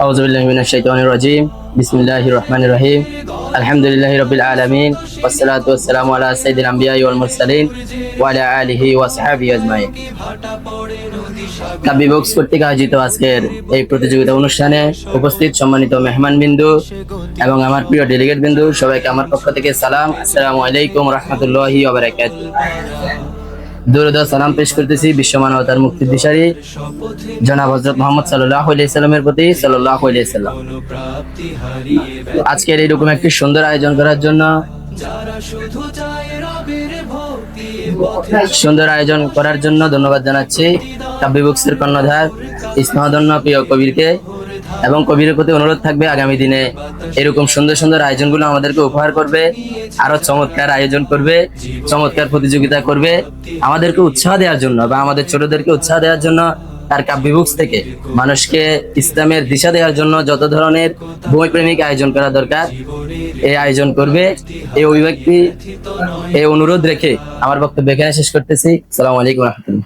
أعوذ بالله من الشيطان الرجيم بسم الله الرحمن الرحيم الحمد لله رب العالمين والصلاة والسلام على سيد الأنبياء والمرسلين وعلى آله وصحبه أجمعين কাব্যি box কর্তৃক আয়োজিত আজকের এই প্রতিযোগিতা অনুষ্ঠানে উপস্থিত সম্মানিত মেহমান বিন্দু এবং আমার প্রিয় ডেলিগেট বিন্দু সবাইকে আমার পক্ষ থেকে সালাম আসসালামু আলাইকুম রহমতুল্লাহি ওবারাকাত দূরদ সালাম পেশ করতেছি বিশ্ব মানবতার মুক্তির দিশারি। জনাব হজরত মোহাম্মদ সাল্লাহ সাল্লামের প্রতি সাল্লাহ সাল্লাম। আজকের এইরকম একটি সুন্দর আয়োজন করার জন্য সুন্দর আয়োজন করার জন্য ধন্যবাদ জানাচ্ছি কাব্য বুকসের কর্ণধার, স্নেহধন্য প্রিয় কবিরকে। এবং কবিরের প্রতি অনুরোধ থাকবে আগামী দিনে এরকম সুন্দর সুন্দর আয়োজনগুলো আমাদেরকে উপহার করবে আরও চমৎকার আয়োজন করবে, চমৎকার প্রতিযোগিতা করবে। আমাদেরকে উৎসাহ দেওয়ার জন্য বা আমাদের ছোটদেরকে উৎসাহ দেওয়ার জন্য তার কাব্য বুকস থেকে। মানুষকে ইসলামের দিশা দেওয়ার জন্য যত ধরনের বই প্রেমিক আয়োজন করা দরকার এই আয়োজন করবে। এই অভিব্যক্তি এই অনুরোধ রেখে আমার বক্তব্য এখানে শেষ করতেছি। সালাম আলাইকুম রহমতুল্লাহ।